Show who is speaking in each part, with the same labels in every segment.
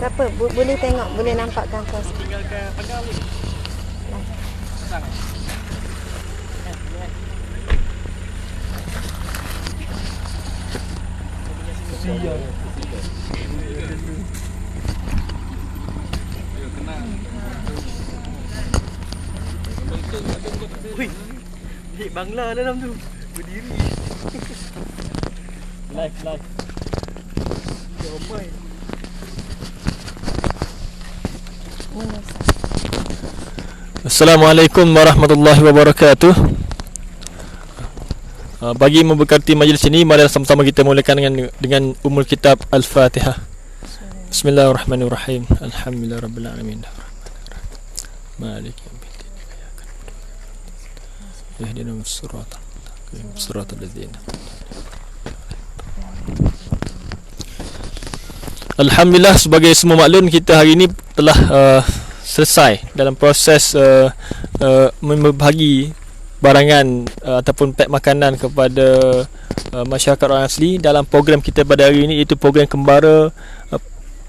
Speaker 1: Tak apa, bo- boleh tengok, boleh nampakkan kau.
Speaker 2: Tinggalkan ni. Senang. Hui, Hik bangla dalam tu Berdiri Live, live Ramai
Speaker 3: Assalamualaikum warahmatullahi wabarakatuh. Uh, bagi memberkati majlis ini, mari sama-sama kita mulakan dengan dengan umul kitab Al-Fatihah. Bismillahirrahmanirrahim. Alhamdulillah rabbil alamin. Malik yaumiddin. Ihdina as-sirata al-mustaqim. Siratal ladzina Alhamdulillah sebagai semua maklum kita hari ini telah uh, selesai dalam proses uh, uh, membagi barangan uh, ataupun pack makanan kepada uh, masyarakat orang asli dalam program kita pada hari ini iaitu program kembara uh,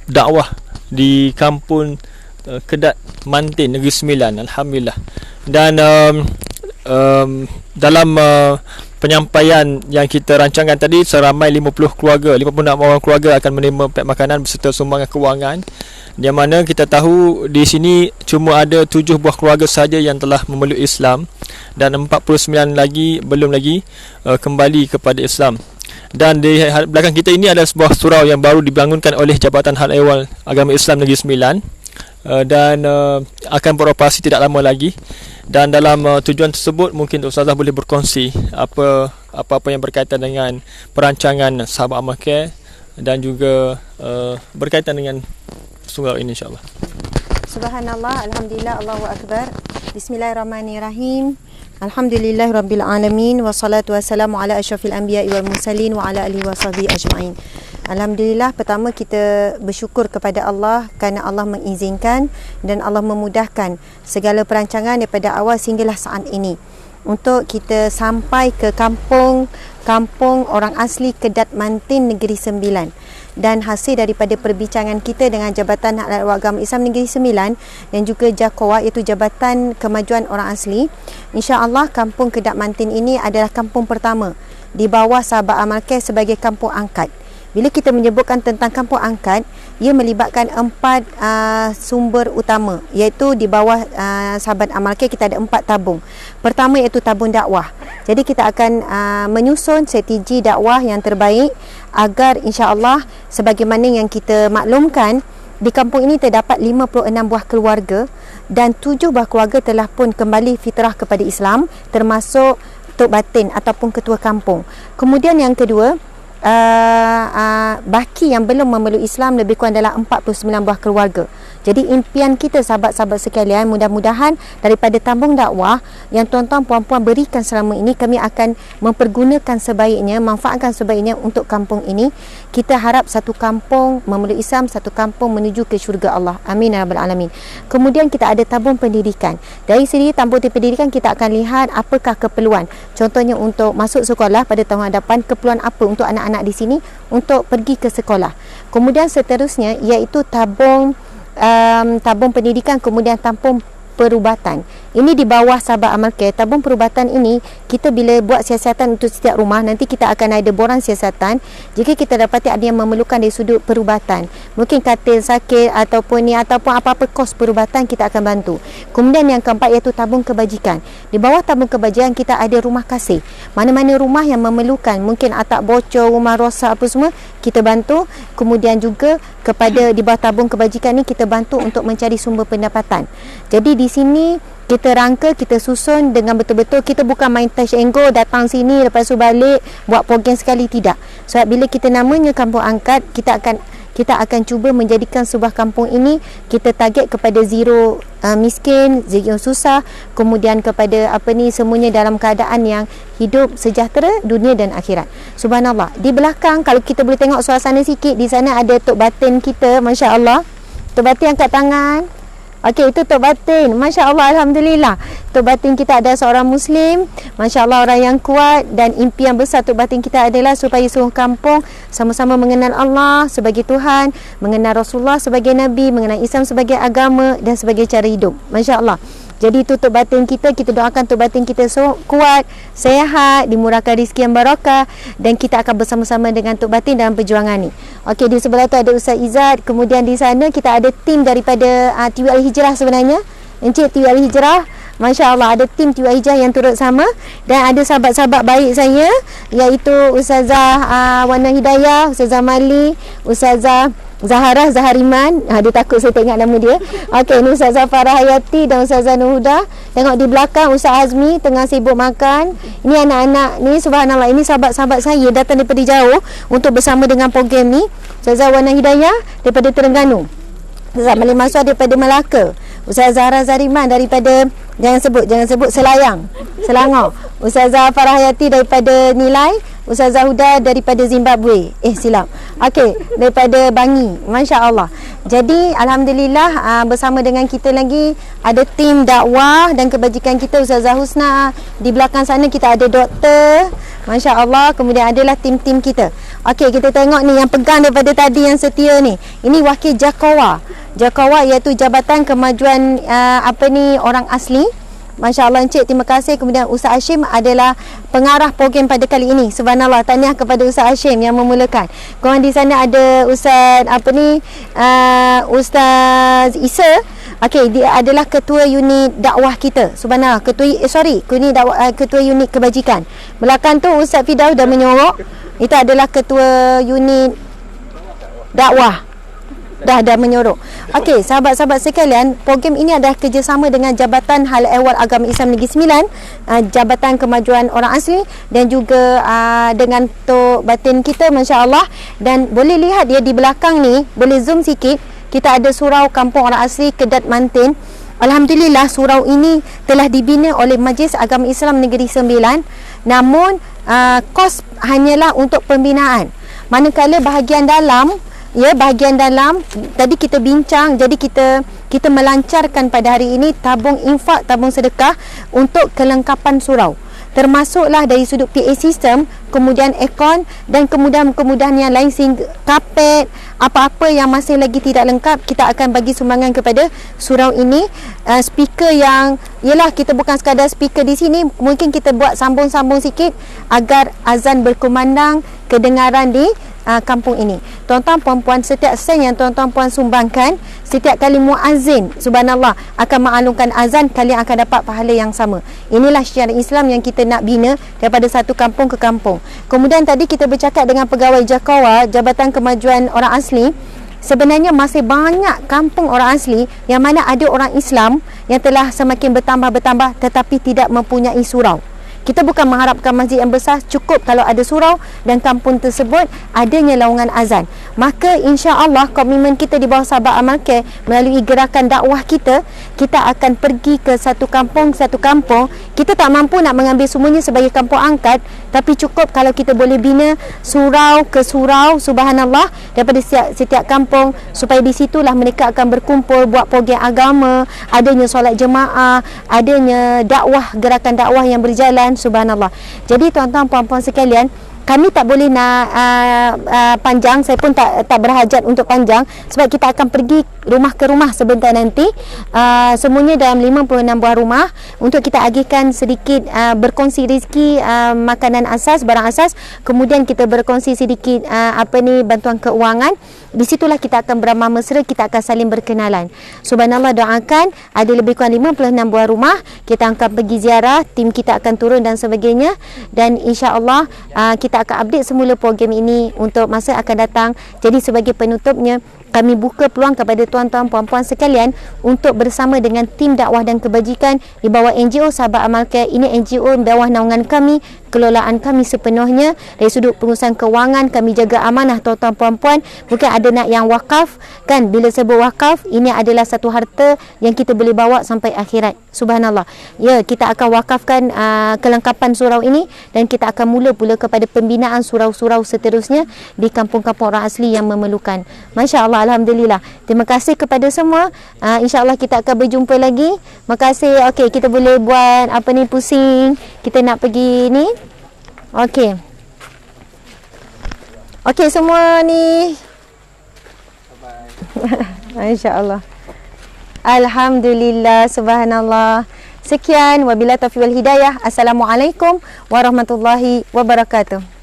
Speaker 3: dakwah di kampung uh, Kedat Mantin Negeri Sembilan. Alhamdulillah. Dan um, um, dalam uh, penyampaian yang kita rancangkan tadi seramai 50 keluarga 56 orang keluarga akan menerima pack makanan beserta sumbangan kewangan. Yang mana kita tahu di sini cuma ada 7 buah keluarga saja yang telah memeluk Islam dan 49 lagi belum lagi uh, kembali kepada Islam. Dan di belakang kita ini adalah sebuah surau yang baru dibangunkan oleh Jabatan Hal Ehwal Agama Islam Negeri Sembilan. Uh, dan uh, akan beroperasi tidak lama lagi dan dalam uh, tujuan tersebut mungkin ustazah boleh berkongsi apa apa-apa yang berkaitan dengan perancangan sahabat amal care dan juga uh, berkaitan dengan surau ini insyaallah.
Speaker 1: Subhanallah, Alhamdulillah, Allahu Akbar. Bismillahirrahmanirrahim. Alhamdulillah Rabbil Alamin Wassalatu wassalamu ala ashrafil anbiya wal mursalin Wa ala alihi wa sahbihi ajma'in Alhamdulillah pertama kita bersyukur kepada Allah Kerana Allah mengizinkan Dan Allah memudahkan segala perancangan daripada awal sehinggalah saat ini. Untuk kita sampai ke kampung Kampung orang asli Kedat Mantin Negeri Sembilan. Dan hasil daripada perbincangan kita dengan Jabatan Rakyat Agama Islam Negeri Sembilan dan juga JAKOA iaitu Jabatan Kemajuan Orang Asli insya-Allah kampung Kedak Mantin ini adalah kampung pertama di bawah Sabah Amal sebagai kampung angkat bila kita menyebutkan tentang kampung angkat, ia melibatkan empat uh, sumber utama iaitu di bawah uh, sahabat amal care kita ada empat tabung. Pertama iaitu tabung dakwah. Jadi kita akan uh, menyusun strategi dakwah yang terbaik agar insya-Allah sebagaimana yang kita maklumkan di kampung ini terdapat 56 buah keluarga dan 7 buah keluarga telah pun kembali fitrah kepada Islam termasuk Tok Batin ataupun ketua kampung. Kemudian yang kedua, uh, uh, baki yang belum memeluk Islam lebih kurang adalah 49 buah keluarga. Jadi impian kita sahabat-sahabat sekalian mudah-mudahan daripada tambung dakwah yang tuan-tuan puan-puan berikan selama ini kami akan mempergunakan sebaiknya, manfaatkan sebaiknya untuk kampung ini. Kita harap satu kampung memeluk Islam, satu kampung menuju ke syurga Allah. Amin ya rabbal alamin. Kemudian kita ada tabung pendidikan. Dari segi tabung pendidikan kita akan lihat apakah keperluan. Contohnya untuk masuk sekolah pada tahun hadapan keperluan apa untuk anak-anak di sini untuk pergi ke sekolah. Kemudian seterusnya iaitu tabung um, tabung pendidikan kemudian tabung perubatan. Ini di bawah Sabah Amal Care. Tabung perubatan ini kita bila buat siasatan untuk setiap rumah nanti kita akan ada borang siasatan. Jika kita dapati ada yang memerlukan dari sudut perubatan, mungkin katil sakit ataupun ni ataupun apa-apa kos perubatan kita akan bantu. Kemudian yang keempat iaitu tabung kebajikan. Di bawah tabung kebajikan kita ada rumah kasih. Mana-mana rumah yang memerlukan mungkin atap bocor, rumah rosak apa semua kita bantu. Kemudian juga kepada di bawah tabung kebajikan ni kita bantu untuk mencari sumber pendapatan. Jadi di sini kita rangka, kita susun dengan betul-betul kita bukan main touch and go datang sini lepas tu balik buat program sekali tidak. Sebab bila kita namanya kampung angkat, kita akan kita akan cuba menjadikan sebuah kampung ini kita target kepada zero uh, miskin, zero susah, kemudian kepada apa ni semuanya dalam keadaan yang hidup sejahtera dunia dan akhirat. Subhanallah. Di belakang kalau kita boleh tengok suasana sikit di sana ada tok batin kita, masya-Allah. Tok batin angkat tangan. Okey, itu Tok Batin. Masya Allah, Alhamdulillah. Tok Batin kita ada seorang Muslim. Masya Allah, orang yang kuat. Dan impian besar Tok Batin kita adalah supaya seluruh kampung sama-sama mengenal Allah sebagai Tuhan, mengenal Rasulullah sebagai Nabi, mengenal Islam sebagai agama dan sebagai cara hidup. Masya Allah. Jadi itu Tok Batin kita, kita doakan Tok Batin kita so, kuat, sehat, dimurahkan rezeki yang barakah dan kita akan bersama-sama dengan Tok Batin dalam perjuangan ni. Okey, di sebelah tu ada Ustaz Izzat, kemudian di sana kita ada tim daripada uh, TV Al-Hijrah sebenarnya. Encik TV Al-Hijrah, Masya Allah ada tim TV Al-Hijrah yang turut sama dan ada sahabat-sahabat baik saya iaitu Ustazah uh, Wana Hidayah, Ustazah Mali, Ustazah Zahara Zahariman. Ha, Dia takut saya tengok nama dia. Okey ni Ustazah Farah Hayati Dan Ustazah Nuhuda. Tengok di belakang Ustaz Azmi Tengah sibuk makan. Ini anak-anak ni Subhanallah Ini sahabat-sahabat saya Datang daripada jauh Untuk bersama dengan program ni. Ustazah Wana Hidayah Daripada Terengganu. Ustazah Malik Masud daripada Melaka. Ustazah Zahra Zahariman daripada Jangan sebut Jangan sebut Selayang Selangor Ustazah Farah Hayati daripada Nilai Ustazah Huda daripada Zimbabwe. Eh silap. Okey, daripada Bangi. Masya-Allah. Jadi alhamdulillah uh, bersama dengan kita lagi ada tim dakwah dan kebajikan kita Ustazah Husna. Di belakang sana kita ada doktor. Masya-Allah. Kemudian adalah tim-tim kita. Okey, kita tengok ni yang pegang daripada tadi yang setia ni. Ini wakil Jakawa. Jakawa iaitu Jabatan Kemajuan uh, apa ni orang asli. Masya Allah Encik terima kasih Kemudian Ustaz Hashim adalah pengarah program pada kali ini Subhanallah tahniah kepada Ustaz Hashim yang memulakan Korang di sana ada Ustaz apa ni uh, Ustaz Isa Okey dia adalah ketua unit dakwah kita. Subhanallah ketua eh, sorry unit dakwah, uh, ketua unit kebajikan. Belakang tu Ustaz Fidaus dah menyorok. Itu adalah ketua unit dakwah. Dah dah menyorok. Okey, sahabat-sahabat sekalian, program ini adalah kerjasama dengan Jabatan Hal Ehwal Agama Islam Negeri Sembilan, uh, Jabatan Kemajuan Orang Asli dan juga uh, dengan Tok Batin kita masya-Allah dan boleh lihat dia di belakang ni, boleh zoom sikit, kita ada surau Kampung Orang Asli Kedat Mantin. Alhamdulillah surau ini telah dibina oleh Majlis Agama Islam Negeri Sembilan. Namun uh, kos hanyalah untuk pembinaan. Manakala bahagian dalam ya bahagian dalam tadi kita bincang jadi kita kita melancarkan pada hari ini tabung infak tabung sedekah untuk kelengkapan surau termasuklah dari sudut PA system kemudian aircon dan kemudahan-kemudahan yang lain sehingga kapet apa-apa yang masih lagi tidak lengkap kita akan bagi sumbangan kepada surau ini. Uh, speaker yang ialah kita bukan sekadar speaker di sini mungkin kita buat sambung-sambung sikit agar azan berkumandang kedengaran di uh, kampung ini. Tuan-tuan puan-puan setiap sen yang tuan-tuan puan sumbangkan setiap kali muazzin subhanallah akan mengalungkan azan kalian akan dapat pahala yang sama. Inilah syiar Islam yang kita nak bina daripada satu kampung ke kampung. Kemudian tadi kita bercakap dengan pegawai Jakawa Jabatan Kemajuan Orang Asli Sebenarnya masih banyak kampung orang asli yang mana ada orang Islam yang telah semakin bertambah-bertambah tetapi tidak mempunyai surau. Kita bukan mengharapkan masjid yang besar cukup kalau ada surau dan kampung tersebut adanya laungan azan. Maka insya-Allah komitmen kita di bawah Sabah Amal melalui gerakan dakwah kita, kita akan pergi ke satu kampung satu kampung. Kita tak mampu nak mengambil semuanya sebagai kampung angkat, tapi cukup kalau kita boleh bina surau ke surau subhanallah daripada setiap, setiap kampung supaya di situlah mereka akan berkumpul buat program agama, adanya solat jemaah, adanya dakwah gerakan dakwah yang berjalan subhanallah. Jadi tuan-tuan puan-puan sekalian kami tak boleh nak uh, uh, panjang. Saya pun tak tak berhajat untuk panjang. Sebab kita akan pergi rumah ke rumah sebentar nanti. Uh, semuanya dalam 56 buah rumah. Untuk kita agihkan sedikit uh, berkongsi rezeki uh, makanan asas barang asas. Kemudian kita berkongsi sedikit uh, apa ni bantuan keuangan. Di situlah kita akan beramah mesra kita akan saling berkenalan. Subhanallah doakan ada lebih kurang 56 buah rumah. Kita akan pergi ziarah tim kita akan turun dan sebagainya. Dan insyaallah uh, kita kita akan update semula program ini untuk masa akan datang. Jadi sebagai penutupnya, kami buka peluang kepada tuan-tuan puan-puan sekalian untuk bersama dengan tim dakwah dan kebajikan di bawah NGO Sahabat Amal. Ini NGO bawah naungan kami kelolaan kami sepenuhnya dari sudut pengurusan kewangan kami jaga amanah tuan-tuan puan-puan. Mungkin ada nak yang wakaf kan? Bila sebut wakaf ini adalah satu harta yang kita boleh bawa sampai akhirat. Subhanallah. Ya kita akan wakafkan uh, kelengkapan surau ini dan kita akan mula pula kepada pembinaan surau-surau seterusnya di kampung-kampung orang asli yang memerlukan. masya-Allah alhamdulillah. Terima kasih kepada semua. Uh, insya-Allah kita akan berjumpa lagi. Makasih okey kita boleh buat apa ni pusing kita nak pergi ni okey okey semua ni Masya-Allah. Alhamdulillah subhanallah. Sekian wabillahi taufiq wal hidayah. Assalamualaikum warahmatullahi wabarakatuh.